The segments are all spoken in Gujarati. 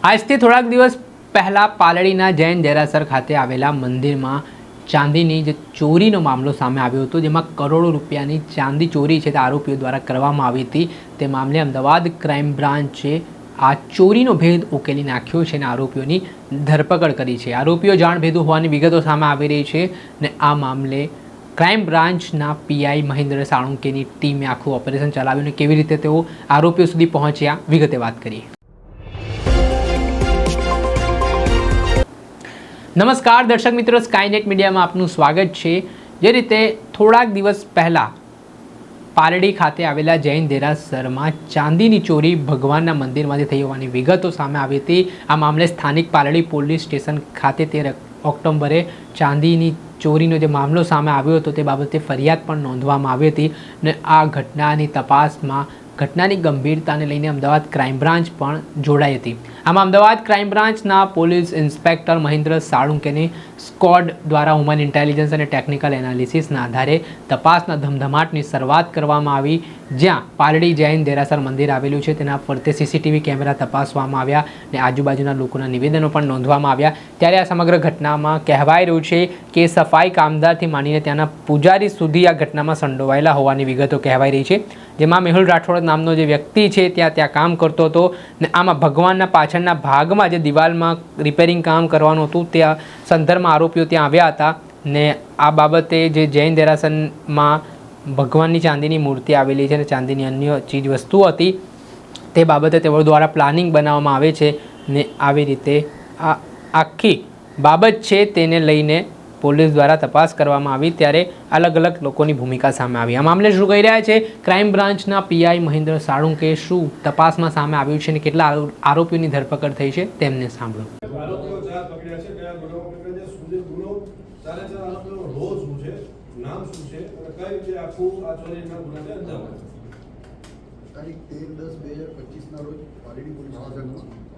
આજથી થોડાક દિવસ પહેલાં પાલડીના જૈન દેરાસર ખાતે આવેલા મંદિરમાં ચાંદીની જે ચોરીનો મામલો સામે આવ્યો હતો, જેમાં કરોડો રૂપિયાની ચાંદી ચોરી છે તે આરોપીઓ દ્વારા કરવામાં આવી હતી. તે મામલે અમદાવાદ ક્રાઇમ બ્રાન્ચે આ ચોરીનો ભેદ ઉકેલી નાખ્યો છે અને આરોપીઓની ધરપકડ કરી છે. આરોપીઓ જાણભેદુ હોવાની વિગતો સામે આવી રહી છે ને આ મામલે ક્રાઇમ બ્રાન્ચના પીઆઈ મહેન્દ્ર સાળુંકેની ટીમે આખું ઓપરેશન ચલાવ્યું અને કેવી રીતે તેઓ આરોપીઓ સુધી પહોંચ્યા વિગતે વાત કરીએ. નમસ્કાર, દર્શક મિત્રો સ્કાયનેટ મીડિયામાં આપનું સ્વાગત છે. જે રીતે થોડાક દિવસ પહેલાં પારડી ખાતે આવેલા જૈન દેરાસરમાં ચાંદીની ચોરી ભગવાનના મંદિરમાંથી થઈ હોવાની વિગતો સામે આવી હતી. આ મામલે સ્થાનિક પારડી પોલીસ સ્ટેશન ખાતે તેર ઓક્ટોબરે ચાંદીની ચોરીનો જે મામલો સામે આવ્યો હતો તે બાબતે ફરિયાદ પણ નોંધવામાં આવી હતી અને આ ઘટનાની તપાસમાં ઘટનાની ગંભીરતાને લઈને અમદાવાદ ક્રાઇમ બ્રાન્ચ પણ જોડાઈ હતી. આમાં અમદાવાદ ક્રાઇમ બ્રાન્ચના પોલીસ ઇન્સ્પેક્ટર મહેન્દ્ર સાળુંકેની સ્કોડ દ્વારા હ્યુમન ઇન્ટેલિજન્સ અને ટેકનિકલ એનાલિસિસના આધારે તપાસના ધમધમાટની શરૂઆત કરવામાં આવી, જ્યાં પાલડી જૈન દેરાસર મંદિર આવેલું છે. તેના ફરતે સીસીટીવી કેમેરા તપાસવામાં આવ્યા અને આજુબાજુના લોકોના નિવેદનો પણ નોંધવામાં આવ્યા. ત્યારે આ સમગ્ર ઘટનામાં કહેવાય રહ્યું છે કે સફાઈ કામદારથી માંડીને ત્યાંના પૂજારી સુધી આ ઘટનામાં સંડોવાયેલા હોવાની વિગતો કહેવાય રહી છે. જેમાં મેહુલ રાઠોડ નામનો જે વ્યક્તિ છે, ત્યાં ત્યાં કામ કરતો હતો ને આમાં ભગવાનના પાછળના ભાગમાં જે દિવાલમાં રિપેરિંગ કામ કરવાનું હતું ત્યાં સંદર્ભમાં આરોપીઓ ત્યાં આવ્યા હતા ને આ બાબતે જે જૈન દેરાસનમાં ભગવાનની ચાંદીની મૂર્તિ આવેલી છે અને ચાંદીની અન્ય ચીજ વસ્તુ હતી, તે બાબતે તેઓ દ્વારા પ્લાનિંગ બનાવવામાં આવે છે ને આવી રીતે આ આખી બાબત છે, તેને લઈને પોલીસ દ્વારા તપાસ કરવામાં આવી ત્યારે અલગ અલગ લોકોની ભૂમિકા સામે આવી. આ મામલે શું કહી રહ્યા છે? ક્રાઇમ બ્રાન્ચના પીઆઈ મહેન્દ્ર સાળુંકે શું તપાસમાં સામે આવ્યું છે અને કેટલા આરોપીઓની ધરપકડ થઈ છે તેમને સાંભળો? તારીખ તેર દસ બે હજાર પચીસના રોજ પારેડી પોલીસ સ્ટેશનમાં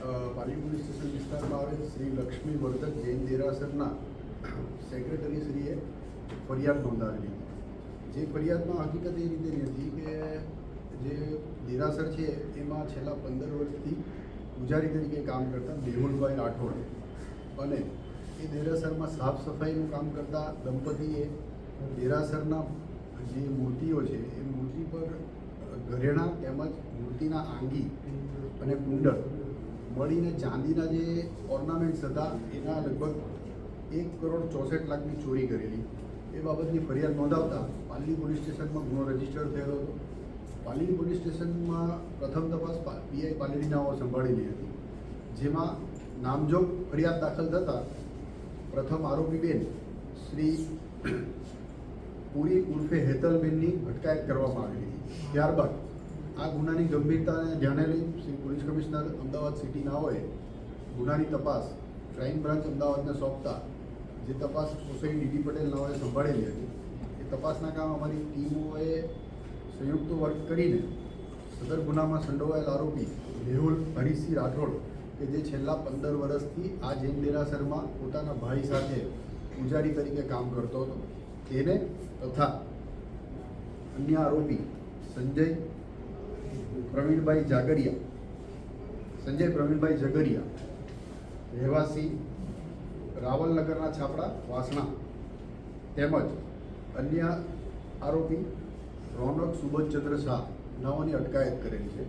પારેડી પોલીસ સ્ટેશન વિસ્તારમાં આવેલ શ્રી લક્ષ્મી વર્ધક જૈન દેરાસરના સેક્રેટરી શ્રીએ ફરિયાદ નોંધાવેલી જે ફરિયાદમાં હકીકત એ રીતે નથી કે જે દેરાસર છે, એમાં છેલ્લા પંદર વર્ષથી પૂજારી તરીકે કામ કરતા મેહુલભાઈ રાઠોડ અને એ દેરાસરમાં સાફ સફાઈનું કામ કરતા દંપતીએ દેરાસરના જે મૂર્તિઓ છે, એ મૂર્તિ પર ઘરેણાં તેમજ મૂર્તિના આંગી અને કુંડળ મળીને ચાંદીના જે ઓર્નામેન્ટ્સ હતા, એના લગભગ એક કરોડ ચોસઠ લાખની ચોરી કરેલી. એ બાબતની ફરિયાદ નોંધાવતા પાલી પોલીસ સ્ટેશનમાં ગુનો રજિસ્ટર થયેલો હતો. પાલી પોલીસ સ્ટેશનમાં પ્રથમ તપાસ પીઆઈ પાલેડીનાઓ સંભાળેલી હતી. જેમાં નામજોગ ફરિયાદ દાખલ થતાં પ્રથમ આરોપી બેન શ્રી પૂરી ઉર્ફે હેતલબેનની અટકાયત કરવામાં આવેલી હતી. ત્યારબાદ આ ગુનાની ગંભીરતાને ધ્યાને લઈ પોલીસ કમિશનર અમદાવાદ સિટીનાઓએ ગુનાની તપાસ ક્રાઇમ બ્રાન્ચ અમદાવાદને સોંપતા, જે તપાસ સોસાઈ ડીડી પટેલ નાઓએ સંભાળેલી હતી, એ તપાસના કામ અમારી ટીમોએ સંયુક્ત વર્ક કરીને સદર ગુનામાં સંડોવાયેલ આરોપી મેહુલ હરિસિંહ રાઠોડ, કે જે છેલ્લા પંદર વર્ષથી આ જૈન દેરાસરમાં પોતાના ભાઈ સાથે પૂજારી તરીકે કામ કરતો હતો, તેને તથા અન્ય આરોપી સંજય પ્રવીણભાઈ જાગરિયા સંજય પ્રવીણભાઈ જગરિયા રહેવાસી રાવલનગરના છાપડા, વાસણા, તેમજ અન્ય આરોપી રોનક સુબોધચંદ્ર શાહ, નાઓની અટકાયત કરેલી છે.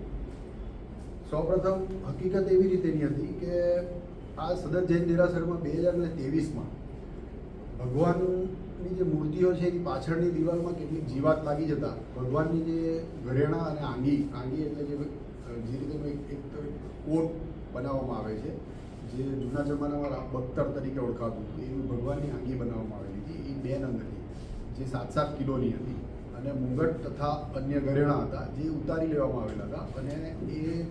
સૌપ્રથમ હકીકત એવી રીતેની હતી કે આ સદત જૈન દેરાસરમાં બે હજાર ને ત્રેવીસમાં ભગવાનની જે મૂર્તિઓ છે એની પાછળની દિવાલમાં કેટલીક જીવાત લાગી જતા, ભગવાનની જે ઘરેણા અને આંગી આંગી એટલે જે જે રીતે એક કોટ બનાવવામાં આવે છે, જે જૂના જમાનામાં બખ્તર તરીકે ઓળખાતું હતું એવી ભગવાનની આંગી બનાવવામાં આવેલી હતી, એ બે નંગ હતી, જે સાત સાત કિલોની હતી અને મુંગટ તથા અન્ય ઘરેણાં હતા, જે ઉતારી લેવામાં આવેલા હતા અને એ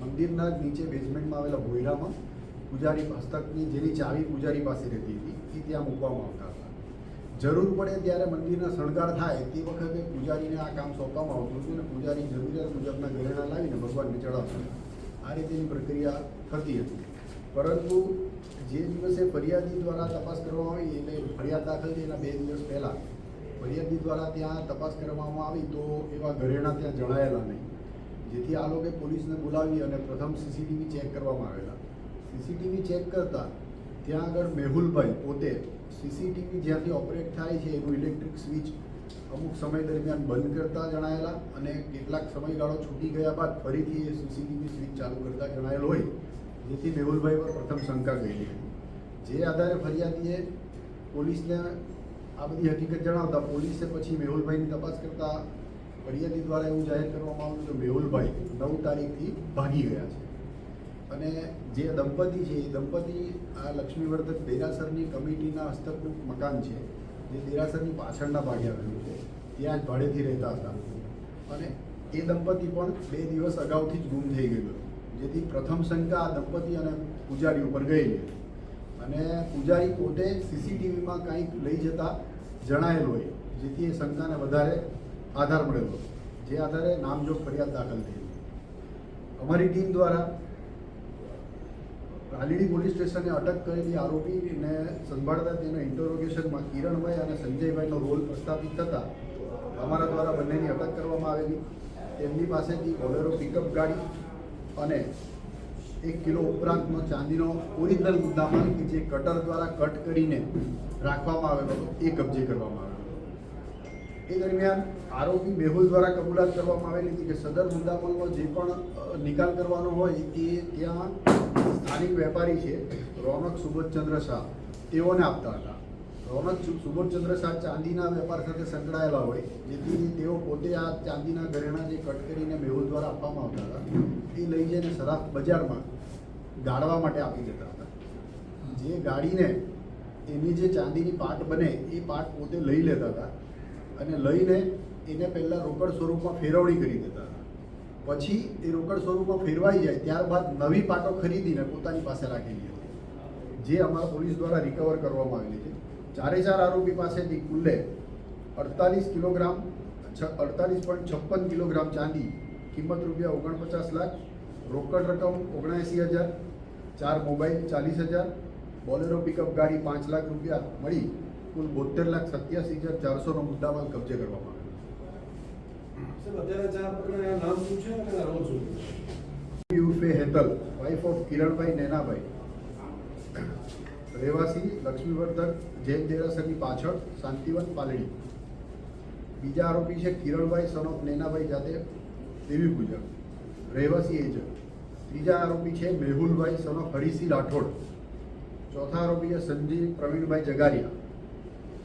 મંદિરના નીચે બેઝમેન્ટમાં આવેલા ભોયરામાં પૂજારી હસ્તકની જેની ચાવી પૂજારી પાસે રહેતી હતી, એ ત્યાં મૂકવામાં આવતા હતા. જરૂર પડે ત્યારે મંદિરના શણગાર થાય તે વખતે પૂજારીને આ કામ સોંપવામાં આવતું હતું અને પૂજારી જરૂરિયાત મુજબના ઘરેણાં લાવીને ભગવાનને ચડાવતા આ રીતેની પ્રક્રિયા થતી હતી. પરંતુ જે દિવસે ફરિયાદી દ્વારા તપાસ કરવામાં આવી, એટલે ફરિયાદ દાખલ થઈ બે દિવસ પહેલાં, ફરિયાદી દ્વારા ત્યાં તપાસ કરવામાં આવી તો એવા ઘરેણાં ત્યાં જણાયેલા નહીં. જેથી આ લોકોએ પોલીસને બોલાવી અને પ્રથમ સીસીટીવી ચેક કરવામાં આવેલા. સીસીટીવી ચેક કરતા ત્યાં આગળ મેહુલભાઈ પોતે સીસીટીવી જ્યાંથી ઓપરેટ થાય છે, એનું ઇલેક્ટ્રિક સ્વિચ અમુક સમય દરમિયાન બંધ કરતા જણાયેલા અને કેટલાક સમયગાળો છૂટી ગયા બાદ ફરીથી એ સીસીટીવી સ્વિચ ચાલુ કરતા જણાયેલ હોય, જેથી મેહુલભાઈ પર પ્રથમ શંકા ગયેલી હતી જે આધારે ફરિયાદીએ પોલીસને આ બધી હકીકત જણાવતા પોલીસે પછી મેહુલભાઈની તપાસ કરતા ફરિયાદી દ્વારા એવું જાહેર કરવામાં આવ્યું કે મેહુલભાઈ નવ તારીખથી ભાગી ગયા છે. અને જે દંપતી છે, એ દંપતી આ લક્ષ્મીવર્ધક દેરાસરની કમિટીના હસ્તકનું મકાન છે, જે દેરાસરની પાછળના ભાગે આવેલું છે, ત્યાં જ ભાડેથી રહેતા હતા. અને એ દંપતી પણ બે દિવસ અગાઉથી જ ગુમ થઈ ગયેલું. જેથી પ્રથમ શંકા આ દંપતી અને પૂજારી ઉપર ગયેલી અને પૂજારી પોતે સીસીટીવીમાં કંઈક લઈ જતા જણાયેલ હોય જેથી એ શંકાને વધારે આધાર મળેલો, જે આધારે નામજોગ ફરિયાદ દાખલ થઈ. અમારી ટીમ દ્વારા રાલીડી પોલીસ સ્ટેશને અટક કરેલી આરોપીને સંભાળતા તેના ઇન્ટરોગેશનમાં કિરણભાઈ અને સંજયભાઈનો રોલ પ્રસ્થાપિત થતા અમારા દ્વારા બંનેની અટક કરવામાં આવેલી. તેમની પાસેથી બોલેરો પિકઅપ ગાડી અને એક કિલો ઉપરાંતનો ચાંદીનો ઓરિજિનલ મુદ્દામાલ કે જે કટર દ્વારા કટ કરીને રાખવામાં આવેલો હતો, એ કબજે કરવામાં આવેલો એ દરમિયાન આરોપી મેહુલ દ્વારા કબૂલાત કરવામાં આવેલી હતી કે સદર મુદ્દામાલનો જે પણ નિકાલ કરવાનો હોય એ ત્યાં સ્થાનિક વેપારી છે રોનક સુબોધચંદ્ર શાહ. તેઓને આપતા હતા. રોનક સુબોધચંદ્ર શાહ ચાંદીના વેપાર સાથે સંકળાયેલા હોય, જેથી તેઓ પોતે આ ચાંદીના ઘરેણા જે કટ કરીને મેહુલ દ્વારા આપવામાં આવતા હતા, એ લઈ જઈને સરાફ બજારમાં ગાળવા માટે આપી દેતા હતા. જે ગાડીને એની જે ચાંદીની પાટ બને, એ પાટ પોતે લઈ લેતા હતા અને લઈને એને પહેલાં રોકડ સ્વરૂપમાં ફેરવણી કરી દેતા હતા. પછી એ રોકડ સ્વરૂપમાં ફેરવાઈ જાય, ત્યારબાદ નવી પાટો ખરીદીને પોતાની પાસે રાખેલી હતી. જે અમારા પોલીસ દ્વારા રિકવર કરવામાં આવેલી છે. ચારે ચાર આરોપી પાસેથી કુલ્લે અડતાલીસ કિલોગ્રામ અડતાલીસ પોઈન્ટ છપ્પન કિલોગ્રામ ચાંદી, કિંમત રૂપિયા ઓગણપચાસ લાખ, રોકડ રકમ ઓગણએંસી હજાર, ચાર મોબાઈલ ચાલીસ હજાર, બોલેરો પિકઅપ ગાડી પાંચ લાખ રૂપિયા મળી, કુલ બોતેર લાખ સત્યાસી હજાર ચારસોનો મુદ્દામાલ કબજે કરવામાં યુફે હેતલ ઓફ કિરણભાઈ નેનાભાઈ. રહેવાસી લક્ષ્મીવર્ધક જૈન દેરાસરની પાછળ, શાંતિવન પાલડી. બીજા આરોપી છે કિરણભાઈ સન ઓફ નેનાભાઈ જાતે દેવી પૂજક. રહેવાસી એજ ત્રીજા આરોપી છે મેહુલભાઈ સન ઓફ હરિસિંહ રાઠોડ. ચોથા આરોપી છે સંજીવ પ્રવીણભાઈ જગારિયા.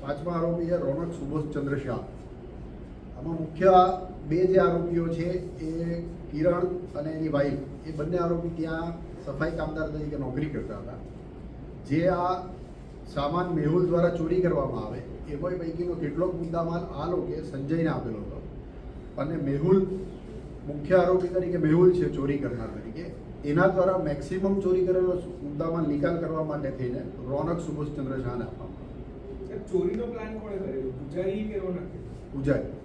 પાંચમા આરોપી છે રોનક સુબોધચંદ્ર શાહ આમાં મુખ્ય બે જે આરોપીઓ છે એ કિરણ અને એની વાઈફ એ બંને આરોપી ત્યાં સફાઈ કામદાર તરીકે નોકરી કરતા હતા. જે આ સામાન મેહુલ દ્વારા ચોરી કરવામાં આવે એવો પૈકીનો કેટલોક મુદ્દામાલ આ લોકોએ સંજયને આપેલો હતો. અને મેહુલ મુખ્ય આરોપી તરીકે મેહુલ છે ચોરી કરનાર તરીકે. એના દ્વારા મેક્સિમમ ચોરી કરેલો મુદ્દામાલ નિકાલ કરવા માટે થઈને રોનક સુભાષચંદ્ર ઝાને આપવામાં ચોરીનો પ્લાન કોણે કરેલો પૂજારી કે રોનક? પૂજારી.